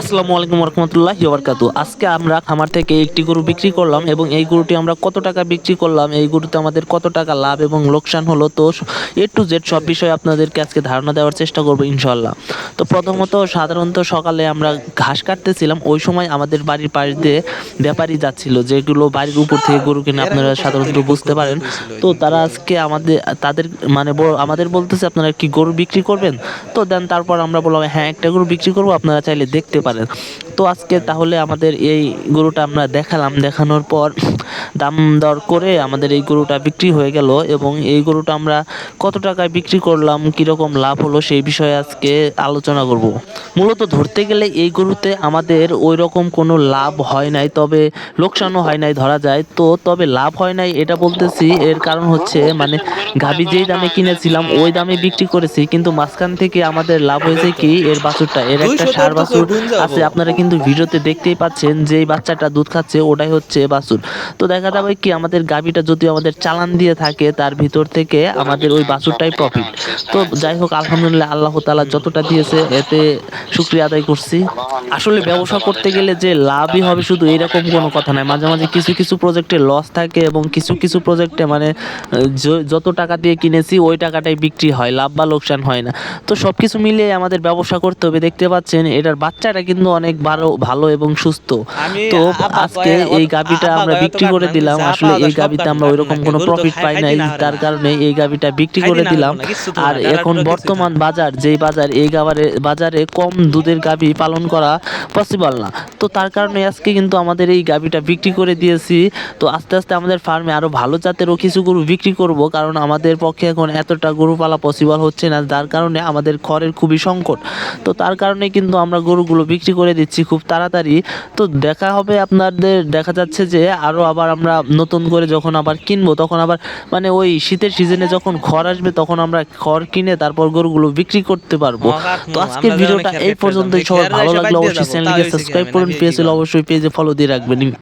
আসসালামু আলাইকুম রহমতুল্লাহ বারকাতু আজকে আমরা খামার থেকে একটি গরু বিক্রি করলাম এবং এই গরুটি আমরা কত টাকা বিক্রি করলাম, এই গরুতে আমাদের কত টাকা লাভ এবং লোকসান হলো, তো এ টু জেড সব বিষয়ে আপনাদেরকে আজকে ধারণা দেওয়ার চেষ্টা করব ইনশাল্লাহ তো প্রথমত সাধারণত সকালে আমরা ঘাস কাটতেছিলাম, ওই সময় আমাদের বাড়ির পাশ দিয়ে ব্যাপারী যাচ্ছিল, যেগুলো বাড়ির উপর থেকে গরু কিনে আপনারা সাধারণত বুঝতে পারেন। তো তারা আজকে আমাদের, তাদের মানে আমাদের বলতেছে, আপনারা কি গরু বিক্রি করবেন? তো দেন তারপর আমরা বললাম হ্যাঁ একটা গরু বিক্রি করব, আপনারা চাইলে দেখতে পারেন। তো আজকে তাহলে আমাদের এই গরুটা আমরা দেখালাম। দেখানোর পর দাম দর করে আমাদের এই গরুটা বিক্রি হয়ে গেল এবং এই গরুটা আমরা কত টাকায় বিক্রি করলাম, কীরকম লাভ হলো সেই বিষয়ে আজকে আলোচনা করব। মূলত ধরতে গেলে এই গরুতে আমাদের ওই রকম কোনো লাভ হয় নাই তবে লোকসানও হয় নাই ধরা যায়। তো তবে লাভ হয় নাই এটা বলতেছি এর কারণ হচ্ছে মানে গাবি যেই দামে কিনেছিলাম ওই দামে বিক্রি করেছি কিন্তু মাঝখান থেকে আমাদের লাভ হয়েছে কি? এর বাছুরটা এর একটা সার বাছুর আছে আপনারা কিন্তু ভিডিওতে দেখতেই পাচ্ছেন যে বাচ্চাটা দুধ খাচ্ছে ওটাই হচ্ছে বাছুর। তো দেখা যাবে কি আমাদের গাবিটা যদি আমাদের চালান দিয়ে থাকে তার ভিতর থেকে আমাদের ওই বাছুরটাই প্রফিট তো যাই হোক আলহামদুলিল্লাহ আল্লাহ তালা যতটা দিয়েছে এতে শুক্রিয়া আদায় করছি। আসলে ব্যবসা করতে গেলে যে লাভই হবে শুধু এরকম কোনো কথা নাই মাঝে মাঝে কিছু কিছু প্রজেক্টে লস থাকে এবং কিছু কিছু প্রজেক্টে মানে যত টাকা দিয়ে কিনেছি ওই টাকাটাই বিক্রি হয় লাভ বা লোকসান হয় না। তো সব কিছু মিলিয়ে আমাদের ব্যবসা করতে হবে। দেখতে পাচ্ছেন এটার বাচ্চাটা কিন্তু অনেক ভালো ভালো এবং সুস্থ। তো আজকে এই গাবিটা আমরা বিক্রি করে দিলাম। আসলে এই গাবিতে আমরা ওইরকম না, কোনো প্রফিট পাই নাই তার কারণে এই গাবিটা বিক্রি করে দিলাম। আর এখন বর্তমান বাজার যেই বাজার এই গাবারে বাজারে কম দুধের গাবি পালন করা পসিবল না। তো তার কারণে আজকে কিন্তু আমাদের এই গাবিটা বিক্রি করে দিয়েছি। তো আস্তে আস্তে আমাদের ফার্মে আরও ভালো জাতেরও কিছু গরু বিক্রি করব কারণ আমাদের পক্ষে এখন এতটা গরু পালা পসিবল হচ্ছে না যার কারণে আমাদের খড়ের খুবই সংকট। তো তার কারণে কিন্তু আমরা গরুগুলো বিক্রি করে দিচ্ছি খুব তাড়াতাড়ি। তো দেখা হবে আপনাদের দেখা যাচ্ছে যে আরও আবার আমরা নতুন করে যখন আবার কিনবো তখন আবার মানে ওই শীতের সিজনে যখন খড় আসবে তখন আমরা খড় কিনে তারপর গরুগুলো বিক্রি করতে পারব। তো আজকের ভিডিওটা এই পর্যন্তই সবার ভালো লাগলে অবশ্যই চ্যানেলকে সাবস্ক্রাইব করুন কিনা, পেজ অবশ্যই পেজে ফলো দিয়ে রাখবেন।